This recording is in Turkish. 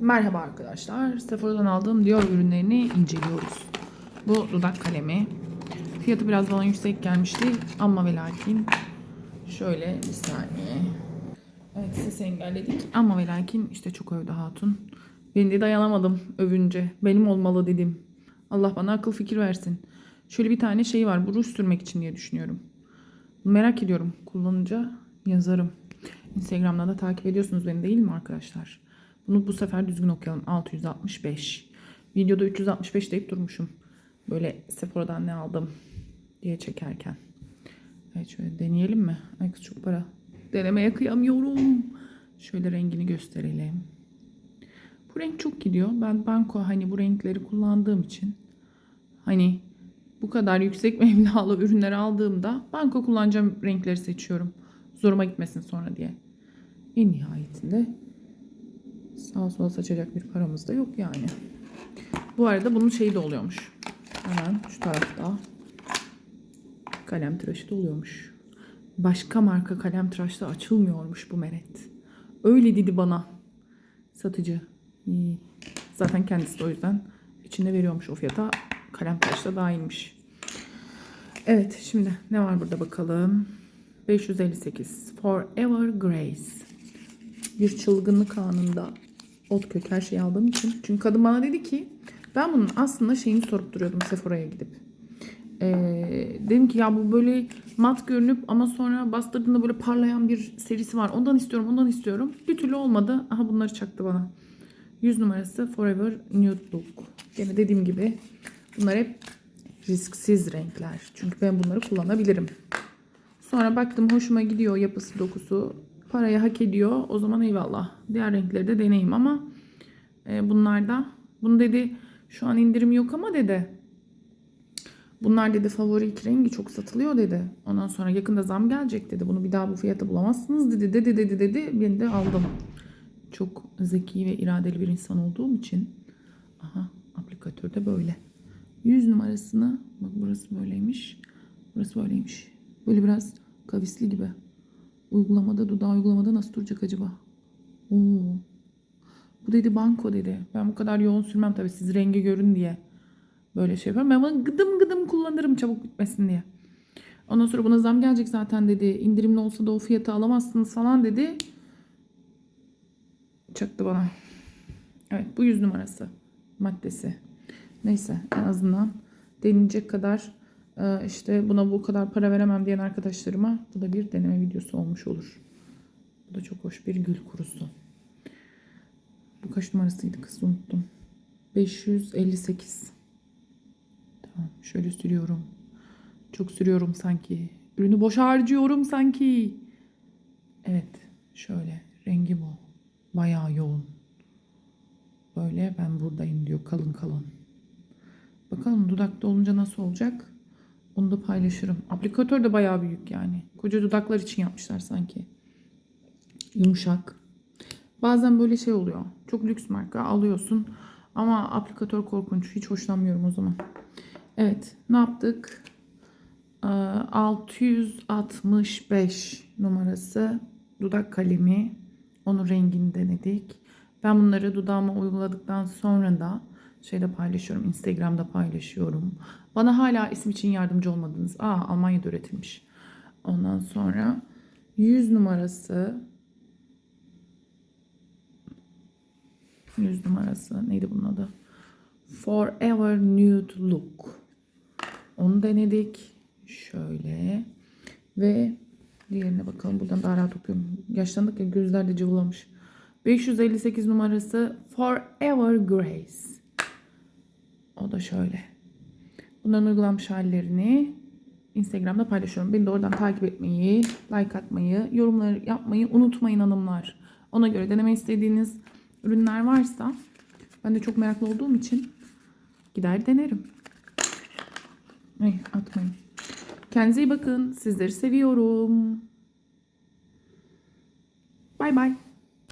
Merhaba arkadaşlar. Sephora'dan aldığım Dior ürünlerini inceliyoruz. Bu dudak kalemi. Fiyatı biraz bana yüksek gelmişti ama ve lakin şöyle bir saniye. Evet sesi engelledik ama ve lakin işte çok övdü hatun. Ben de dayanamadım övünce. Benim olmalı dedim. Allah bana akıl fikir versin. Şöyle bir tane şey var. Bu ruj sürmek için diye düşünüyorum. Merak ediyorum. Kullanınca yazarım. Instagram'dan da takip ediyorsunuz beni değil mi arkadaşlar? Bunu bu sefer düzgün okuyalım. 665. Videoda 365 deyip durmuşum. Böyle Sephora'dan ne aldım diye çekerken. Evet şöyle deneyelim mi? Ay kız çok para. Denemeye kıyamıyorum. Şöyle rengini gösterelim. Bu renk çok gidiyor. Ben banko hani bu renkleri kullandığım için hani bu kadar yüksek meblağlı ürünler aldığımda banko kullanacağım renkleri seçiyorum. Zoruma gitmesin sonra diye. En nihayetinde sağa sola saçacak bir paramız da yok yani. Bu arada bunun şeyi de oluyormuş. Hemen şu tarafta kalem tıraşı da oluyormuş. Başka marka kalem tıraşta açılmıyormuş bu meret. Öyle dedi bana satıcı. Zaten kendisi de o yüzden içinde veriyormuş o fiyata. Kalem tıraşı da dahilmiş. Evet şimdi ne var burada bakalım. 558 Forever Grace. Bir çılgınlık anında ot kök her şeyi aldığım için. Çünkü kadın bana dedi ki ben bunun aslında şeyini sorup duruyordum Sephora'ya gidip. Ee, dedim ki ya bu böyle mat görünüp ama sonra bastırdığında böyle parlayan bir serisi var. Ondan istiyorum ondan istiyorum. Bir türlü olmadı. Aha bunları çaktı bana. 100 numarası Forever Nude Look. Gene dediğim gibi bunlar hep risksiz renkler. Çünkü ben bunları kullanabilirim. Sonra baktım hoşuma gidiyor yapısı dokusu. Parayı hak ediyor. O zaman eyvallah. Diğer renkleri de deneyim ama e, bunlarda bunu dedi şu an indirim yok ama dedi. Bunlar dedi favori iki rengi çok satılıyor dedi. Ondan sonra yakında zam gelecek dedi. Bunu bir daha bu fiyata bulamazsınız dedi. Dedi dedi dedi. Ben de aldım. Çok zeki ve iradeli bir insan olduğum için. Aha aplikatör de böyle. 100 numarasını bak burası böyleymiş. Burası böyleymiş. Böyle biraz kavisli gibi. Uygulamada dudağı uygulamada nasıl duracak acaba? Oo. Bu dedi banko dedi. Ben bu kadar yoğun sürmem tabii siz rengi görün diye. Böyle şey yapıyorum. Ben bunu gıdım gıdım kullanırım çabuk bitmesin diye. Ondan sonra buna zam gelecek zaten dedi. İndirimli olsa da o fiyatı alamazsınız falan dedi. Çaktı bana. Evet bu 100 numarası maddesi. Neyse en azından denilecek kadar işte buna bu kadar para veremem diyen arkadaşlarıma bu da bir deneme videosu olmuş olur. Bu da çok hoş bir gül kurusu. Bu kaç numarasıydı kız unuttum. 558. Tamam şöyle sürüyorum. Çok sürüyorum sanki. Ürünü boş harcıyorum sanki. Evet şöyle rengi bu. Bayağı yoğun. Böyle ben buradayım diyor kalın kalın. Bakalım dudakta olunca nasıl olacak? Onu da paylaşırım. Aplikatör de bayağı büyük yani. Koca dudaklar için yapmışlar sanki. Yumuşak. Bazen böyle şey oluyor. Çok lüks marka alıyorsun. Ama aplikatör korkunç. Hiç hoşlanmıyorum o zaman. Evet. Ne yaptık? Ee, 665 numarası dudak kalemi. Onun rengini denedik. Ben bunları dudağıma uyguladıktan sonra da şeyde paylaşıyorum. Instagram'da paylaşıyorum. Bana hala isim için yardımcı olmadınız. Aa Almanya'da üretilmiş. Ondan sonra 100 numarası 100 numarası neydi bunun adı? Forever Nude Look. Onu denedik. Şöyle. Ve diğerine bakalım. Buradan daha rahat okuyorum. Yaşlandık ya gözler de cıvılamış. 558 numarası Forever Grace. Da şöyle. Bunların uygulanmış hallerini Instagram'da paylaşıyorum. Beni de oradan takip etmeyi, like atmayı, yorumları yapmayı unutmayın hanımlar. Ona göre deneme istediğiniz ürünler varsa ben de çok meraklı olduğum için gider denerim. Ay atmayın. Kendinize iyi bakın. Sizleri seviyorum. Bay bay.